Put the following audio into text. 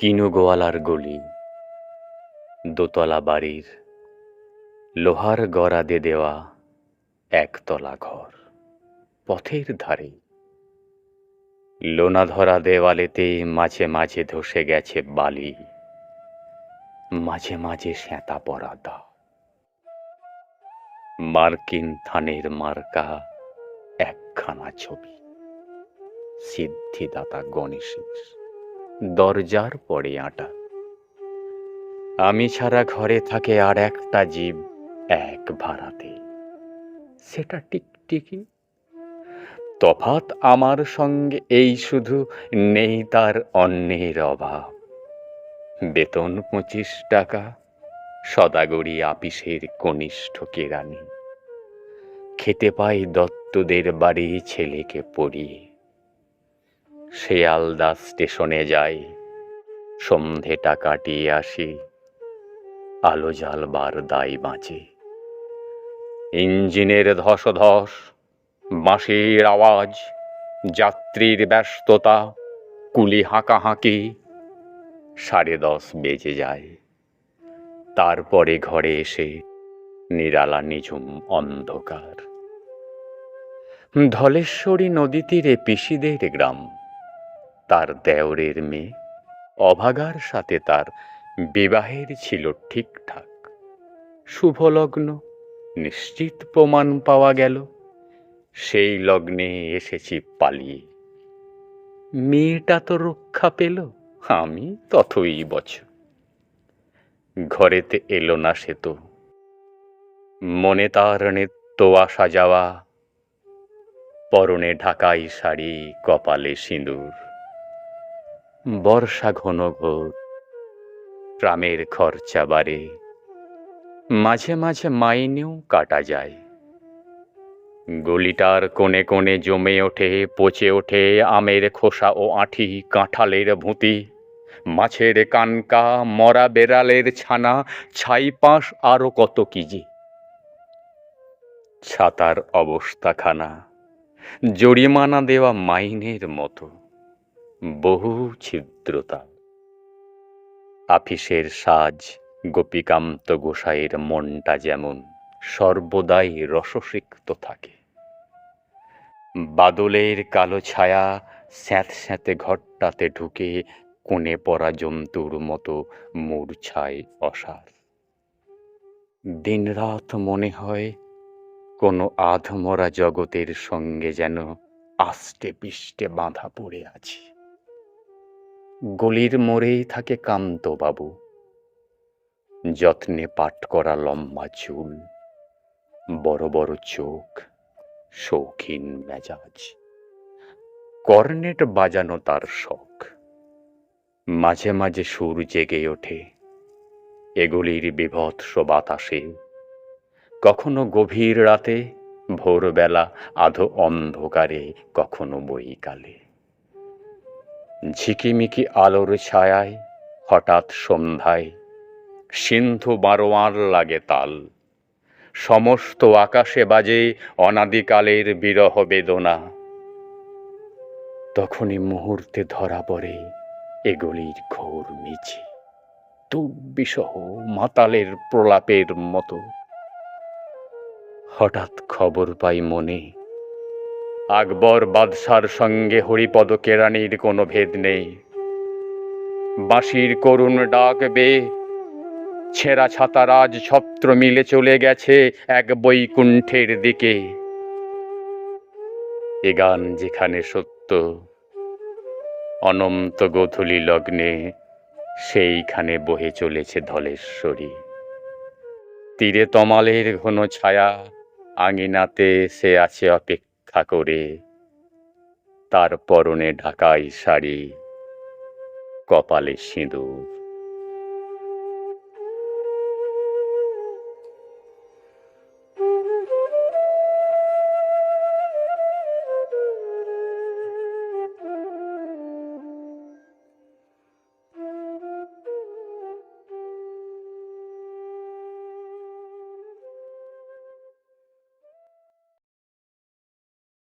কিনু গোয়ালার গলি। দোতলা বাড়ির লোহার গড়াদে দেওয়া একতলা ঘর। পথের ধারে লোনা ধরা দেওয়ালেতে মাঝে মাঝে ধসে গেছে বালি, মাঝে মাঝে শ্যাঁতা পড়া দা। মার্কিন থানের মার্কা একখানা ছবি, সিদ্ধিদাতা গণেশের। দরজার পরে আটা। আমি ছাড়া ঘরে থাকে আর একটা জীব এক ভাড়াতে। সেটা টিকটিকি তফাৎ আমার সঙ্গে এই শুধু নেই তার অন্যের অভাব। বেতন পঁচিশ টাকা, সদাগরি আপিসের কনিষ্ঠ কেরানি খেতে পাই দত্তদের বাড়ি ছেলেকে পড়িয়ে। শেয়ালদা স্টেশনে যাই সন্ধেটা কাটিয়ে আসি, আলো জ্বালবার দায় বাঁচে। ইঞ্জিনের ধস ধস বাঁশির আওয়াজ, যাত্রীর ব্যস্ততা, কুলি হাঁকাহাঁকি, সাড়ে দশ বেজে যায়। তারপরে ঘরে এসে নিরালা নিঝুম অন্ধকার। ধলেশ্বরী নদী তীরে পিসিদের গ্রাম। তার দেওরের মেয়ে। অভাগার সাথে তার বিবাহের ছিল ঠিকঠাক। শুভলগ্ন, নিশ্চিত প্রমাণ পাওয়া গেল। সেই লগ্নে এসেছি পালিয়ে। মেয়েটা তো রক্ষা পেল, আমি তথই বছর। ঘরেতে এলো না সে তো। মনে তার নিত্য আসা যাওয়া। পরনে ঢাকাই শাড়ি, কপালে সিঁদুর। বর্ষা ঘন ঘোর ট্রামের খরচা বাড়ে, মাঝে মাঝে মাইনেও কাটা যায়। গলিটার কোণে কোণে জমে ওঠে, পচে ওঠে আমের খোসা ও আঁঠি, কাঁঠালের ভুঁতি, মাছের কানকা, মরা বেড়ালের ছানা ছাইপাঁশ আরও কত কিজি ছাতার অবস্থাখানা, জরিমানা দেওয়া মাইনের মতো। বহু ছিদ্রতা আফিসের সাজ গোপীকান্ত গোসাইয়ের মনটা যেমন সর্বদাই রসসিক্ত থাকে। বাদলের কালো ছায়া স্যাঁত স্যাঁতে ঘরটাতে ঢুকে কোণে পড়া জন্তুর মতো মূর্ছায় অসার। দিনরাত মনে হয় কোনো আধমরা জগতের সঙ্গে যেন আষ্টে পিষ্টে বাঁধা পড়ে আছে। গলির মোড়েই থাকে কান্তবাবু যত্নে পাট করা লম্বা চুল, বড় বড় চোখ, শৌখিন মেজাজ। কর্নেট বাজানো তার শখ। মাঝে মাঝে সুর জেগে ওঠে। এগুলির বিভৎস বাতাসে। কখনো গভীর রাতে, ভোরবেলা আধো অন্ধকারে, কখনো বইকালে ঝিকিমিকি আলোর ছায়ায় হঠাৎ সন্ধ্যায় সিন্ধু বারোয়ার লাগে তাল। সমস্ত আকাশে বাজে অনাদিকালের বিরহ বেদনা। তখনই মুহূর্তে ধরা পড়ে এগুলির ঘোর মিছে। তুব্বিসহ মাতালের প্রলাপের মতো। হঠাৎ খবর পাই মনে আকবর বাদশার সঙ্গে হরিপদ কেরানির কোনো ভেদ নেই। বাঁশির করুণ ডাক বে, ছেঁড়া ছাতারাজ ছত্র মিলে চলে গেছে এক বৈকুণ্ঠের দিকে। এ গান যেখানে সত্য, অনন্ত গোধূলি লগ্নে সেইখানে বহে চলেছে ধলেশ্বরী। তীরে তমালের ঘন ছায়া, আঙিনাতে সে আছে অপেক্ষা করে তার পরনে ঢাকাই শাড়ি কপালে সিঁদুর